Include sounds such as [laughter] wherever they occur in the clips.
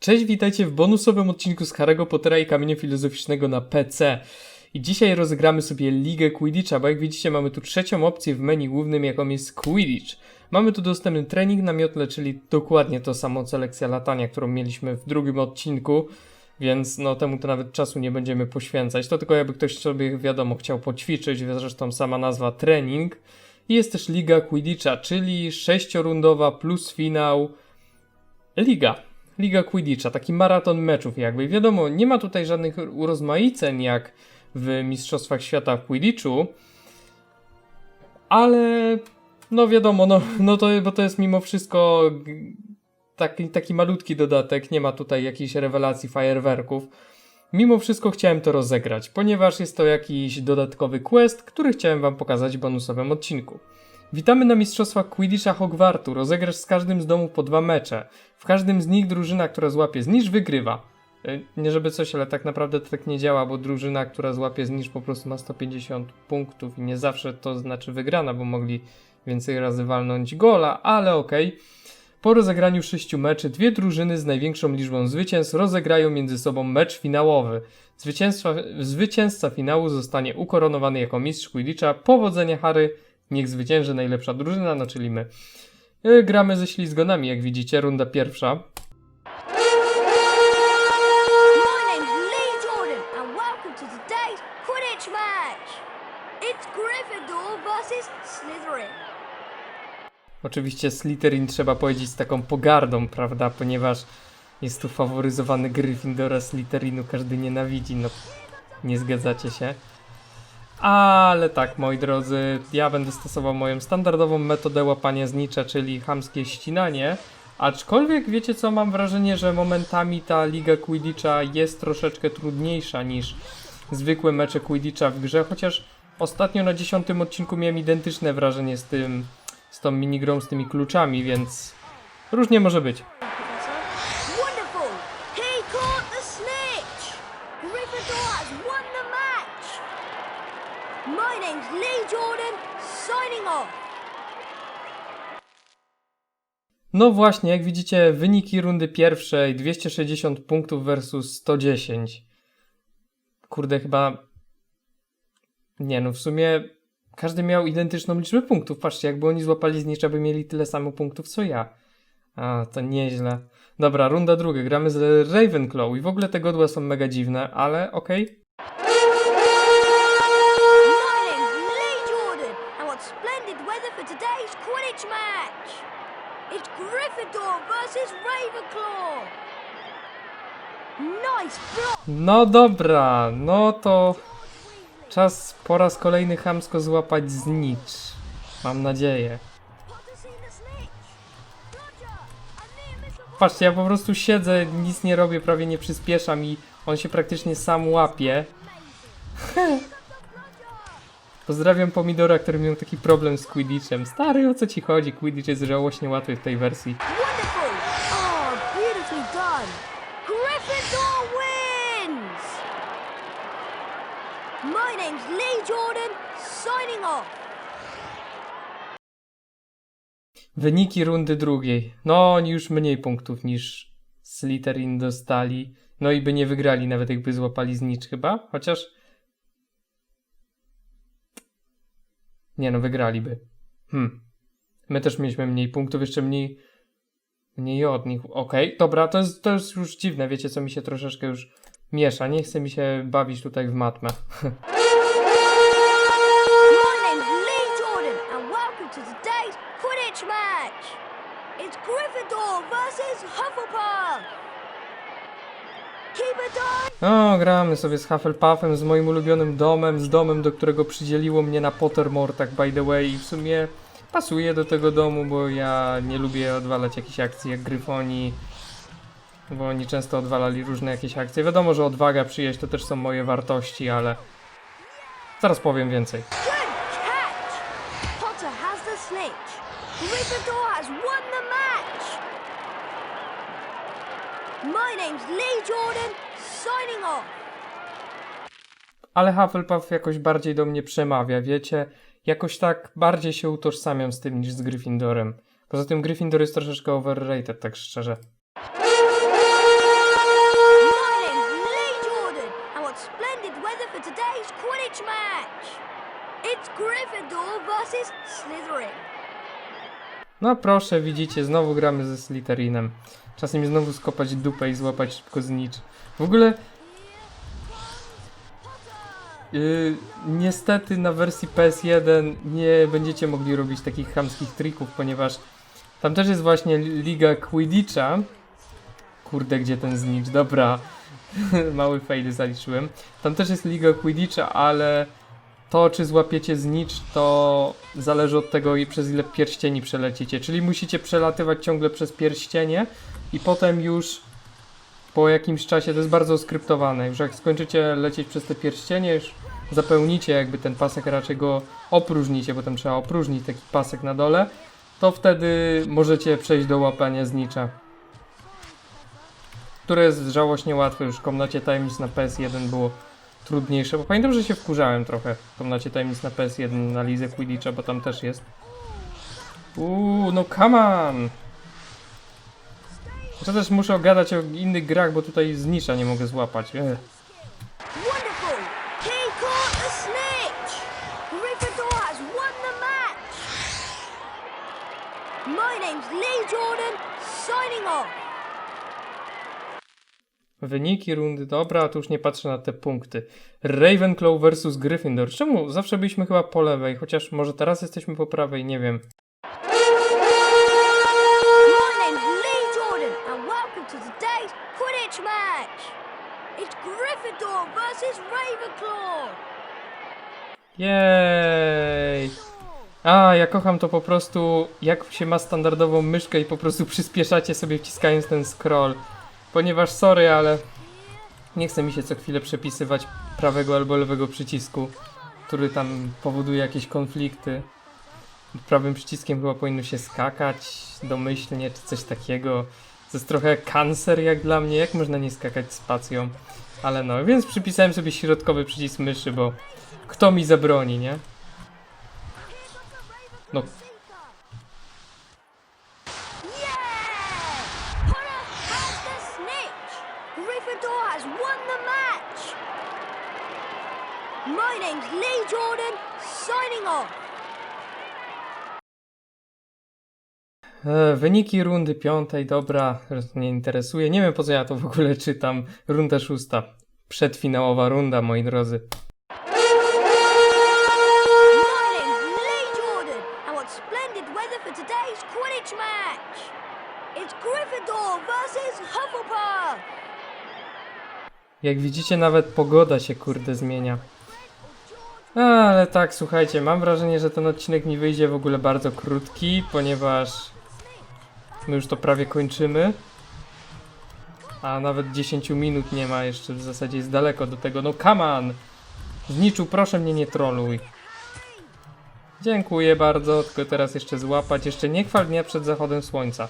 Cześć, witajcie w bonusowym odcinku z Harry'ego Pottera i Kamienia Filozoficznego na PC. I dzisiaj rozegramy sobie Ligę Quidditcha, bo jak widzicie mamy tu trzecią opcję w menu głównym, jaką jest Quidditch. Mamy tu dostępny trening na miotle, czyli dokładnie to samo co lekcja latania, którą mieliśmy w drugim odcinku, więc no temu to nawet czasu nie będziemy poświęcać. To tylko jakby ktoś sobie, wiadomo, chciał poćwiczyć, zresztą sama nazwa trening. I jest też Liga Quidditcha, czyli sześciorundowa plus finał Liga. Liga Quidditcha, taki maraton meczów jakby. Wiadomo, nie ma tutaj żadnych urozmaiceń jak w Mistrzostwach Świata w Quidditchu, ale no wiadomo, no, no to, bo to jest mimo wszystko taki, taki malutki dodatek, nie ma tutaj jakiejś rewelacji fajerwerków. Mimo wszystko chciałem to rozegrać, ponieważ jest to jakiś dodatkowy quest, który chciałem wam pokazać w bonusowym odcinku. Witamy na Mistrzostwach Quidditcha Hogwartu. Rozegrasz z każdym z domów po dwa mecze. W każdym z nich drużyna, która złapie zniż, wygrywa. Y, Nie żeby coś, ale tak naprawdę to tak nie działa, bo drużyna, która złapie zniż po prostu ma 150 punktów i nie zawsze to znaczy wygrana, bo mogli więcej razy walnąć gola, ale okej. Po rozegraniu sześciu meczy, dwie drużyny z największą liczbą zwycięstw rozegrają między sobą mecz finałowy. Zwycięstwa, zwycięzca finału zostanie ukoronowany jako mistrz Quidditcha. Powodzenia Harry, niech zwycięży najlepsza drużyna, no czyli my. Y, Gramy ze ślizgonami, jak widzicie, runda pierwsza. Oczywiście Slytherin trzeba powiedzieć z taką pogardą, prawda, ponieważ jest tu faworyzowany Gryffindora Slytherinu, każdy nienawidzi, no nie zgadzacie się. Ale tak, moi drodzy, ja będę stosował moją standardową metodę łapania znicza, czyli chamskie ścinanie. Aczkolwiek wiecie co, mam wrażenie, że momentami ta liga Quidditcha jest troszeczkę trudniejsza niż zwykłe mecze Quidditcha w grze, chociaż ostatnio na dziesiątym odcinku miałem identyczne wrażenie z tym, z tą minigrą, z tymi kluczami, więc różnie może być. Wonderful! He caught the snitch! Gryffindor has won the match! My name's Lee Jordan, No właśnie, jak widzicie, wyniki rundy pierwszej 260 punktów versus 110. Kurde, chyba. Nie no, w sumie każdy miał identyczną liczbę punktów. Patrzcie, jakby oni złapali znicza, by mieli tyle samo punktów co ja. A, to nieźle. Dobra, runda druga. Gramy z Ravenclaw i w ogóle te godła są mega dziwne, ale okej. My No dobra, no to czas po raz kolejny chamsko złapać znicz. Mam nadzieję. Patrzcie, ja po prostu siedzę, nic nie robię, prawie nie przyspieszam i on się praktycznie sam łapie. [laughs] Pozdrawiam Pomidora, który miał taki problem z Quidditchem. Stary, o co ci chodzi? Quidditch jest żałośnie łatwy w tej wersji. Wonderful! Oh, beautifully done! Gryffindor wins! My name's Lee Jordan, Wyniki rundy drugiej. No, oni już mniej punktów niż Slytherin dostali. No i by nie wygrali, nawet jakby złapali znicz chyba. Chociaż... Nie no, wygraliby. Hmm. My też mieliśmy mniej punktów, jeszcze mniej... Mniej od nich. Okej, dobra, to jest, to jest już dziwne, wiecie co mi się troszeczkę już miesza. Nie chce mi się bawić tutaj w matmę. [laughs] to today's Quidditch match. It's Gryffindor versus Hufflepuff. Keep it down. O, gramy sobie z Hufflepuffem, z moim ulubionym domem, z domem, do którego przydzieliło mnie na Pottermore, tak by the way, i w sumie pasuje do tego domu, bo ja nie lubię odwalać jakichś akcji jak Gryfoni, bo oni często odwalali różne jakieś akcje. Wiadomo, że odwaga, przyjaźń to też są moje wartości, ale zaraz powiem więcej. Rivendell has won the match! My name's Lee Jordan, signing off! Ale Hufflepuff jakoś bardziej do mnie przemawia, wiecie? Jakoś tak bardziej się utożsamiam z tym niż z Gryffindorem. Poza tym Gryffindor jest troszeczkę overrated, tak szczerze. Quidditch match! It's Gryffindor versus Slytherin. No proszę, widzicie, znowu gramy ze Slytherinem. Czasem znowu skopać dupę i złapać szybko znicz. W ogóle Yy, niestety na wersji PS1 nie będziecie mogli robić takich chamskich trików, ponieważ tam też jest właśnie liga Quidditcha. Kurde, gdzie ten znicz? Dobra, [laughs] mały fail zaliczyłem. Tam też jest liga Quidditcha, ale to czy złapiecie znicz, to zależy od tego i przez ile pierścieni przelecicie. Czyli musicie przelatywać ciągle przez pierścienie i potem już po jakimś czasie, to jest bardzo skryptowane, już jak skończycie lecieć przez te pierścienie, już zapełnicie jakby ten pasek, raczej go opróżnicie, bo tam trzeba opróżnić taki pasek na dole, to wtedy możecie przejść do łapania znicza. Które jest żałośnie łatwe, już w komnacie tajemnic na PS1 było trudniejsze, bo pamiętam, że się wkurzałem trochę w komnacie tajemnic na PS1 na Lizę Quidditcha, bo tam też jest. Uuu, no come on! To też muszę gadać o innych grach, bo tutaj znicza nie mogę złapać. Ech. Lee Jordan, signing off! Wyniki rundy, dobra, tu już nie patrzę na te punkty. Ravenclaw versus Gryffindor. Czemu? Zawsze byliśmy chyba po lewej, chociaż może teraz jesteśmy po prawej, nie wiem. Jej! A, ja kocham to po prostu, jak się ma standardową myszkę i po prostu przyspieszacie sobie wciskając ten scroll. Ponieważ, sorry, ale nie chce mi się co chwilę przepisywać prawego albo lewego przycisku, który tam powoduje jakieś konflikty. Prawym przyciskiem chyba powinno się skakać domyślnie, czy coś takiego. To jest trochę kancer jak dla mnie, jak można nie skakać spacją. Ale no, więc przypisałem sobie środkowy przycisk myszy, bo kto mi zabroni, nie? No, Yeah! Potter has the snitch! Gryffindor has won the match! My name's Lee Jordan, signing off! E, wyniki rundy piątej, dobra, nie interesuje. Nie wiem po co ja to w ogóle czytam. Runda szósta. Przedfinałowa runda, moi drodzy. Quidditch match! It's Gryffindor versus Hufflepuff! Jak widzicie, nawet pogoda się kurde zmienia. A, Ale tak, słuchajcie, mam wrażenie, że ten odcinek mi wyjdzie w ogóle bardzo krótki, ponieważ my już to prawie kończymy. A nawet 10 minut nie ma, jeszcze w zasadzie jest daleko do tego. No on! Zniczu, proszę mnie nie troluj. Dziękuję bardzo, tylko teraz jeszcze złapać. Jeszcze nie chwal dnia przed zachodem słońca.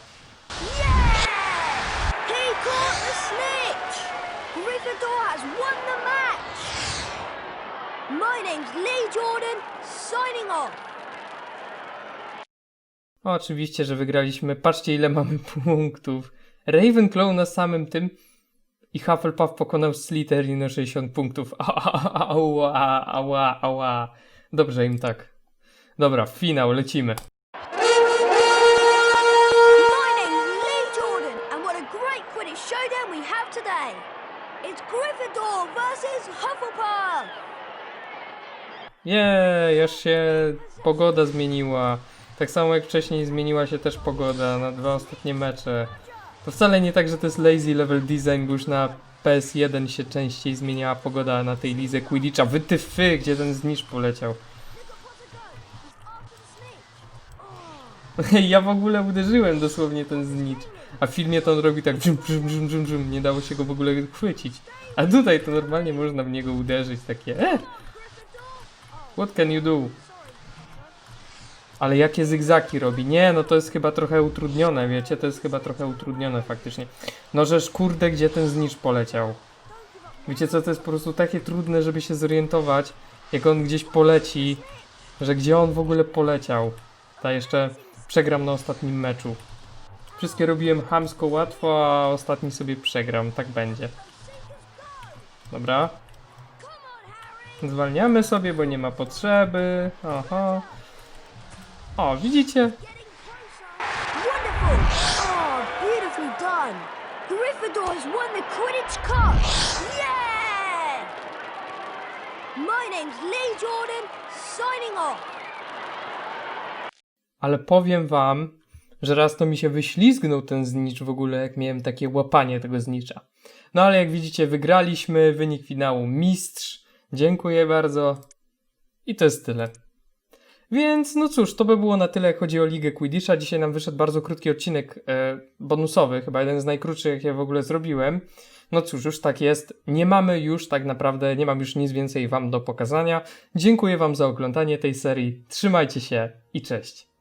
Has won the match! My name's Lee Jordan, signing off! Oczywiście, że wygraliśmy. Patrzcie, ile mamy [laughs] punktów. Ravenclaw na samym tym i Hufflepuff pokonał Slytherin o 60 punktów. Ała, ała, ała. Dobrze im tak. Dobra, finał, lecimy. Gryffindor versus Hufflepuff! Jej, już się pogoda zmieniła. Tak samo jak wcześniej zmieniła się też pogoda na dwa ostatnie mecze. To wcale nie tak, że to jest lazy level design, bo już na PS1 się częściej zmieniała pogoda na tej lidze Quidditcha. Wytyfy, gdzie ten znicz poleciał. [laughs] ja w ogóle uderzyłem dosłownie ten znicz. A w filmie to on robi tak brzum, brzum, brzum, brzum, brzum. Nie dało się go w ogóle chwycić. A tutaj to normalnie można w niego uderzyć, takie e! What can you do? Ale jakie zygzaki robi? Nie, no to jest chyba trochę utrudnione, wiecie? To jest chyba trochę utrudnione faktycznie. No żeż kurde, gdzie ten znicz poleciał? Wiecie co, to jest po prostu takie trudne, żeby się zorientować, jak on gdzieś poleci, że gdzie on w ogóle poleciał. Ta jeszcze przegram na ostatnim meczu. Wszystkie robiłem hamsko łatwo, a ostatni sobie przegram. Tak będzie. Dobra. Zwalniamy sobie, bo nie ma potrzeby. Aha. O, widzicie? Oh, beautifully done. Gryffindor has won the Quidditch Cup. Yeah! My name's Lee Jordan, signing off. Ale powiem wam, że raz to mi się wyślizgnął ten znicz w ogóle, jak miałem takie łapanie tego znicza. No ale jak widzicie, wygraliśmy, wynik finału mistrz. Dziękuję bardzo. I to jest tyle. Więc no cóż, to by było na tyle, jak chodzi o Ligę Quidditcha. Dzisiaj nam wyszedł bardzo krótki odcinek e, bonusowy, chyba jeden z najkrótszych, jak ja w ogóle zrobiłem. No cóż, już tak jest. Nie mamy już tak naprawdę, nie mam już nic więcej wam do pokazania. Dziękuję wam za oglądanie tej serii. Trzymajcie się i cześć.